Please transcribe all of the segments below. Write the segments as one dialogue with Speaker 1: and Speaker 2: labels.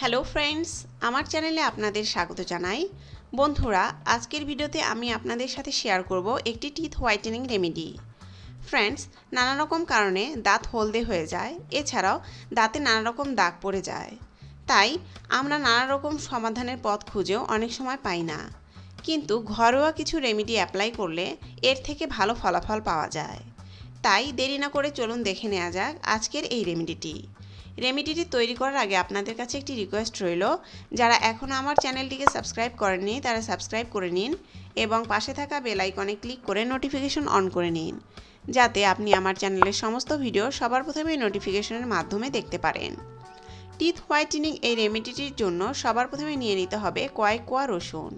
Speaker 1: Hello friends আমার চ্যানেলে আপনাদের স্বাগত জানাই। বন্ধুরা, আজকের ভিডিওতে আমি আপনাদের সাথে শেয়ার করব একটি টিথ হোয়াইটেনিং রেমেডি ফ্রেন্ডস নানা রকম কারণে দাঁত হলদে হয়ে যায়, এছাড়াও দাঁতে নানা রকম দাগ পড়ে যায়। তাই, আমরা নানা রকম সমাধানের পথ খুঁজেও অনেক সময় পাই না। কিন্তু ঘরোয়া কিছু রেমেডি অ্যাপ্লাই করলে এর থেকে ভালো ফলাফল পাওয়া যায়। তাই দেরি না করে চলুন দেখে নেওয়া যাক আজকের এই রেমেডিটি রেমেডিটি তৈরি করার আগে আপনাদের কাছে একটি রিকোয়েস্ট রইল। যারা এখনও আমার চ্যানেলটিকে সাবস্ক্রাইব করেননি, তারা সাবস্ক্রাইব করে নিন এবং পাশে থাকা বেল আইকনে ক্লিক করে নোটিফিকেশন অন করে নিন, যাতে আপনি আমার চ্যানেলের সমস্ত ভিডিও সবার প্রথমে নোটিফিকেশনের মাধ্যমে দেখতে পারেন। টিথ হোয়াইটেনিং এই রেমেডিটির জন্য সবার প্রথমে নিয়ে নিতে হবে কয়েক কোয়া রসুন।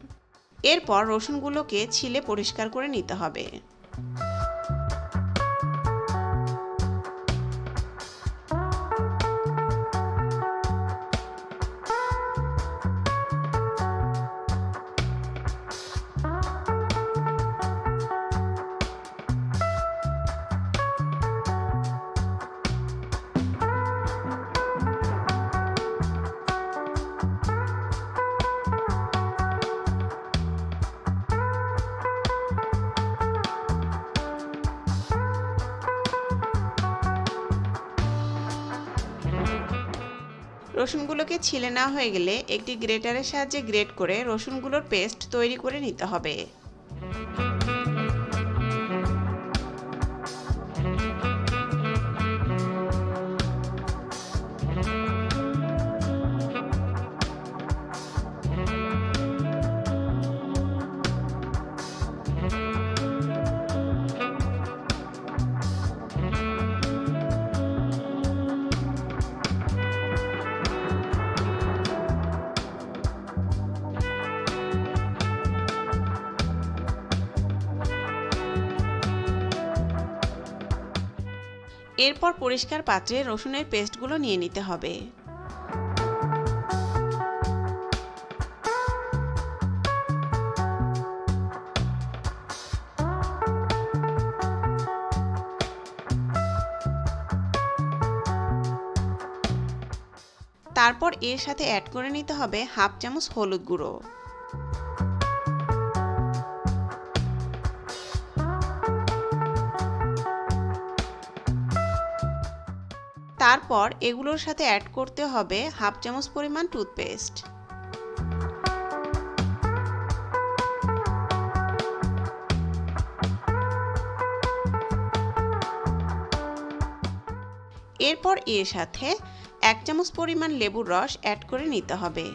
Speaker 1: এরপর রসুনগুলোকে ছিলে পরিষ্কার করে নিতে হবে। রসুনগুলোকে ছিলে না হয়ে গেলে একটি গ্রেটারের সাহায্যে গ্রেট করে রসুনগুলোর পেস্ট তৈরি করে নিতে হবে। এরপর পরিষ্কার পাত্রে রসুনের পেস্টগুলো নিয়ে নিতে হবে। তারপর এর সাথে অ্যাড করে নিতে হবে হাফ চামচ হলুদ গুঁড়ো। তারপর এগুলোর সাথে অ্যাড করতে হবে হাফ চামচ পরিমাণ টুথপেস্ট এরপর এর সাথে এক চামচ পরিমাণ লেবুর রস অ্যাড করে নিতে হবে।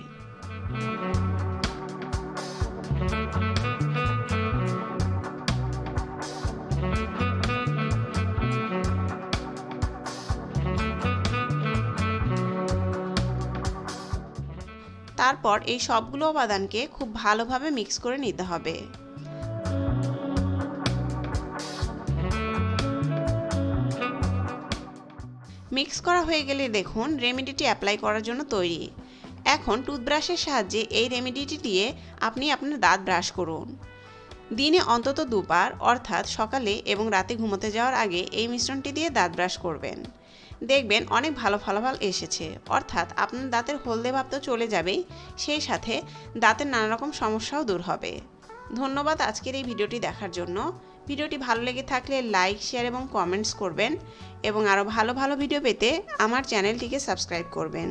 Speaker 1: তারপর এই সবগুলো উপাদানকে খুব ভালোভাবে মিক্স করে নিতে হবে। মিক্স করা হয়ে গেলে দেখুন, রেমেডিটি অ্যাপ্লাই করার জন্য তৈরি। এখন টুথব্রাশের সাহায্যে এই রেমেডিটি দিয়ে আপনি আপনার দাঁত ব্রাশ করুন। দিনে অন্তত দুবার, অর্থাৎ সকালে এবং রাতে ঘুমোতে যাওয়ার আগে এই মিশ্রণটি দিয়ে দাঁত ব্রাশ করবেন। দেখবেন অনেক ভালো ফলাফল এসেছে। অর্থাৎ আপনার দাঁতের হলদে ভাব তো চলে যাবেই, সেই সাথে দাঁতের নানা রকম সমস্যাও দূর হবে। ধন্যবাদ আজকের এই ভিডিওটি দেখার জন্য। ভিডিওটি ভালো লেগে থাকলে লাইক, শেয়ার এবং কমেন্টস করবেন এবং আরও ভালো ভালো ভিডিও পেতে আমার চ্যানেলটিকে সাবস্ক্রাইব করবেন।